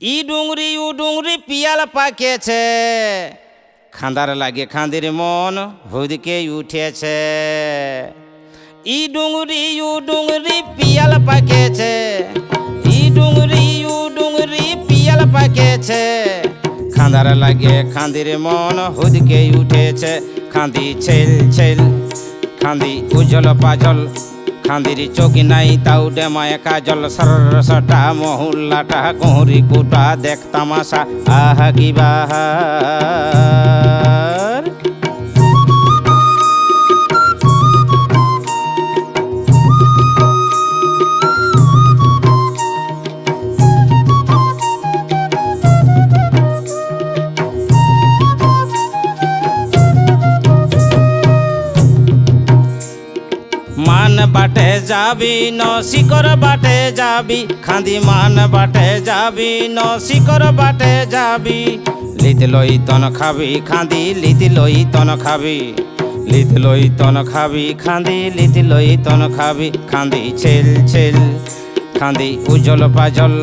ই ডুংরি, উ ডুংরি পিয়াল পাকেছে। খাঁদার লাগে খাঁদির মন হুদকে উঠেছে। ই ডুংরি, উ ডুংরি পিয়াল পাকেছে। ই ডুংরি, উ ডুংরি পিয়াল পাকেছে। খাঁদার লাগে খাঁদির মন হুদকে উঠেছে। খাঁদি ছেল ছেল, খাঁদি উজ্জ্বল পাজল খাঁদির চোখ নাই, তাও ডেমা একা জল সরসটা মহুল্লাটা কোহরি কুটা দেখ তামাশা, আহা কি বাহার বাটে যাবি ন শিকর বাটে যাবি, খাঁদি মান বাটে যাবি ন শিকর বাটে যাবি। লিত লই তন খাবি, খাঁদি লিত লই তন খাবি। লিত লই তন খাবি, খাঁদি লিত লই তন খাবি, খাঁদি ছেল ছেল, খাঁদি উজ্জ্বল পাজল।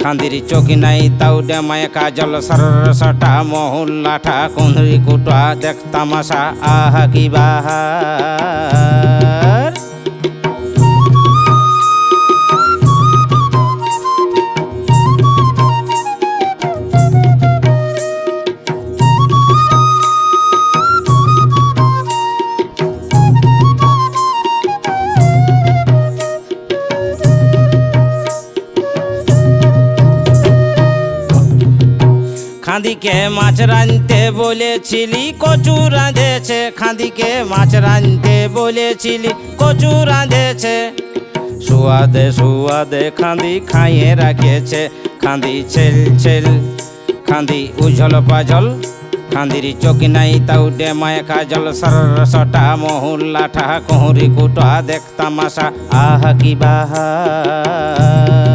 খাঁদির চোখি নাই তাও ডেমায় কাজল সরসটা মহুল্লাঠা কুঁদরি কুটা দেখ তামাশা, আহা কি বাহার খাঁদিকে মাছ রাঁধতে বলেছিলি, কচু রাঁধেছে। খাঁদিকে মাছ রাঁধতে বলেছিলি, কচু রাঁধেছে। সুয়াদে সুয়াদে খাঁদি খাইয়ে রাখেছে খাঁদি ছেল ছেল, খাঁদি উজ্জ্বল পাজল খাঁদির চোখি নাই তাও ডেমায় কাজল। সরসটা মহুল্লাঠা কোহরি কুটা দেখ তামাশা আহা কি বাহার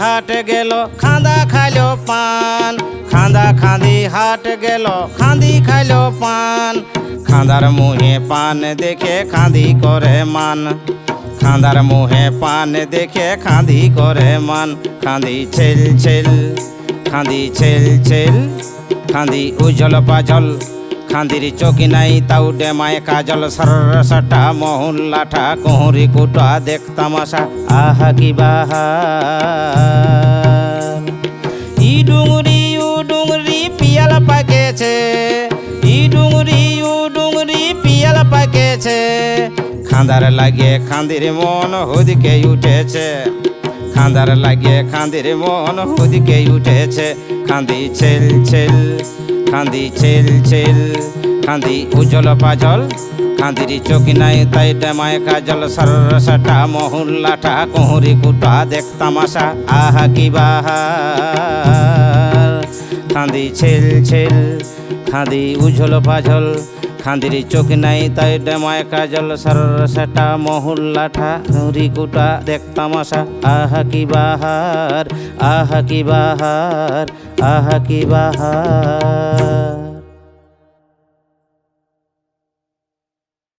হাট গেল, খাঁদা খাইলো পান। খাঁদা খাঁদি হাট গেল, খাঁদি খাইলো পান। খাঁদার মুহে পান দেখে খাঁদি করে মান। খাঁদার মুহে পান দেখে খাঁদি করে মান। খাঁদি ছেল ছেল, খাঁদি ছেল ছেল, খাঁদি উজ্জ্বল পাজল। খাঁদির চোখি নাই, তাও ডেমায় কাজল সরসটা মহুল্লাঠা কোহরি কুটা দেখ তামাশা, আহা কি বাহার ই ডুংরি, উ ডুংরি পিয়াল পাকেছে, ই ডুংরি, উ ডুংরি পিয়াল পাকেছে। খাঁদার লাগে খাঁদির মন হুদকে উঠেছে। খাঁদার লাগে খাঁদির মন হুদকে উঠেছে। খাঁদি ছেল ছেল, খাঁদি ছেল ছেল, খাঁদি উজ্জ্বল পাজল। খাঁদির চোখি নাই তাই ডেমায় কাজল সরসটা মহুল্লাটা কোহরি কুটা দেখ তামাশা, আহা কি বাহার। খাঁদি ছেল ছেল, খাঁদি উজ্জ্বল পাজল খাঁদির চোখ নাই, তাই ডেমায় কাজল সরসটা মহুল্লাঠা কোহরি কুটা দেখতাম আশা আহা কি বাহার, আহা কি বাহার, আহা কি বাহার।